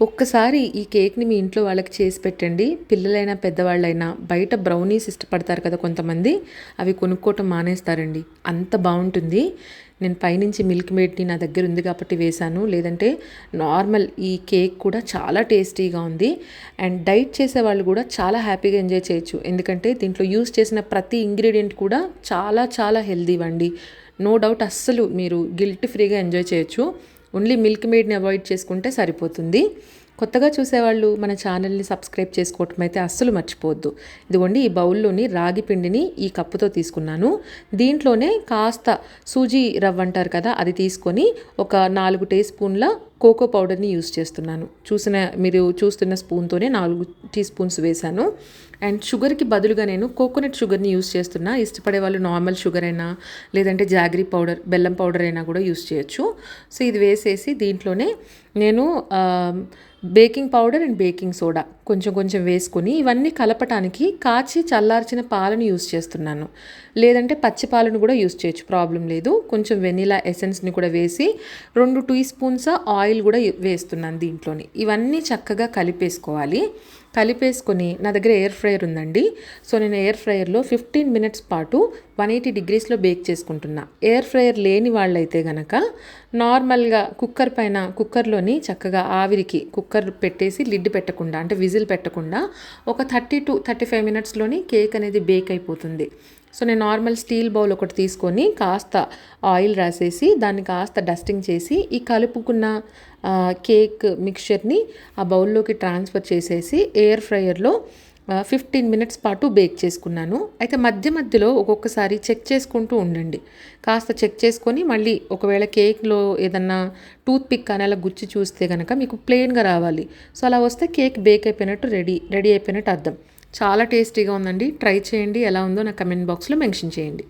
ఒక్కసారి ఈ కేక్ని మీ ఇంట్లో వాళ్ళకి చేసి పెట్టండి. పిల్లలైనా పెద్దవాళ్ళైనా బయట బ్రౌనీస్ ఇష్టపడతారు కదా కొంతమంది అవి కొనుక్కోవటం మానేస్తారండి. అంత బాగుంటుంది. నేను పైనుంచి మిల్క్ మేడ్ని నా దగ్గర ఉంది కాబట్టి వేశాను. లేదంటే నార్మల్ ఈ కేక్ కూడా చాలా టేస్టీగా ఉంది. అండ్ డైట్ చేసే వాళ్ళు కూడా చాలా హ్యాపీగా ఎంజాయ్ చేయొచ్చు. ఎందుకంటే దీంట్లో యూస్ చేసిన ప్రతి ఇంగ్రీడియంట్ కూడా చాలా చాలా హెల్దీ అండి నో డౌట్ అస్సలు మీరు గిల్ట్ ఫ్రీగా ఎంజాయ్ చేయొచ్చు. ఓన్లీ మిల్క్ మేడ్ని అవాయిడ్ చేసుకుంటే సరిపోతుంది. కొత్తగా చూసేవాళ్ళు మన ఛానల్ని సబ్స్క్రైబ్ చేసుకోవటం అయితే అస్సలు మర్చిపోవద్దు. ఇదిగోండి ఈ బౌల్లోని రాగి పిండిని ఈ కప్పుతో తీసుకున్నాను. దీంట్లోనే కాస్త సూజీ రవ్వ అంటారు కదా అది తీసుకొని ఒక నాలుగు టీ స్పూన్ల కోకో పౌడర్ని యూస్ చేస్తున్నాను. చూసిన మీరు చూస్తున్న స్పూన్తోనే నాలుగు టీ స్పూన్స్ వేశాను. అండ్ షుగర్కి బదులుగా నేను కోకోనట్ షుగర్ని యూస్ చేస్తున్నా. ఇష్టపడే వాళ్ళు నార్మల్ షుగర్ అయినా లేదంటే జాగరీ పౌడర్ బెల్లం పౌడర్ అయినా కూడా యూస్ చేయొచ్చు. సో ఇది వేసేసి దీంట్లోనే నేను baking powder and baking soda కొంచెం కొంచెం వేసుకొని ఇవన్నీ కలపటానికి కాచి చల్లార్చిన పాలను యూస్ చేస్తున్నాను. లేదంటే పచ్చి పాలను కూడా యూస్ చేయొచ్చు. ప్రాబ్లం లేదు. కొంచెం వెనీలా ఎసెన్స్ని కూడా వేసి రెండు టీ స్పూన్స్ ఆయిల్ కూడా వేస్తున్నాను దీంట్లోని. ఇవన్నీ చక్కగా కలిపేసుకోవాలి. కలిపేసుకొని నా దగ్గర ఎయిర్ ఫ్రైయర్ ఉందండి. సో నేను ఎయిర్ ఫ్రైయర్లో ఫిఫ్టీన్ మినిట్స్ పాటు వన్ ఎయిటీ డిగ్రీస్లో బేక్ చేసుకుంటున్నా. ఎయిర్ ఫ్రైయర్ లేని వాళ్ళైతే గనక నార్మల్గా కుక్కర్ పైన కుక్కర్లోని చక్కగా ఆవిరికి కుక్కర్ పెట్టేసి లిడ్ పెట్టకుండా అంటే విజిల్ పెట్టకుండా ఒక థర్టీ టు థర్టీ ఫైవ్ మినిట్స్లోని కేక్ అనేది బేక్ అయిపోతుంది. సో నేను నార్మల్ స్టీల్ బౌల్ ఒకటి తీసుకొని కాస్త ఆయిల్ రాసేసి దాన్ని కాస్త డస్టింగ్ చేసి ఈ కలుపుకున్న కేక్ మిక్చర్ని ఆ బౌల్లోకి ట్రాన్స్ఫర్ చేసేసి ఎయిర్ ఫ్రైయర్లో ఫిఫ్టీన్ మినిట్స్ పాటు బేక్ చేసుకున్నాను. అయితే మధ్య మధ్యలో ఒక్కొక్కసారి చెక్ చేసుకుంటూ ఉండండి. కాస్త చెక్ చేసుకొని మళ్ళీ ఒకవేళ కేక్లో ఏదన్నా టూత్ పిక్ అని అలా గుచ్చి చూస్తే కనుక మీకు ప్లెయిన్గా రావాలి. సో అలా వస్తే కేక్ బేక్ అయిపోయినట్టు రెడీ రెడీ అయిపోయినట్టు అర్థం. చాలా టేస్టీగా ఉందండి. ట్రై చేయండి. ఎలా ఉందో నా కమెంట్ బాక్స్లో మెన్షన్ చేయండి.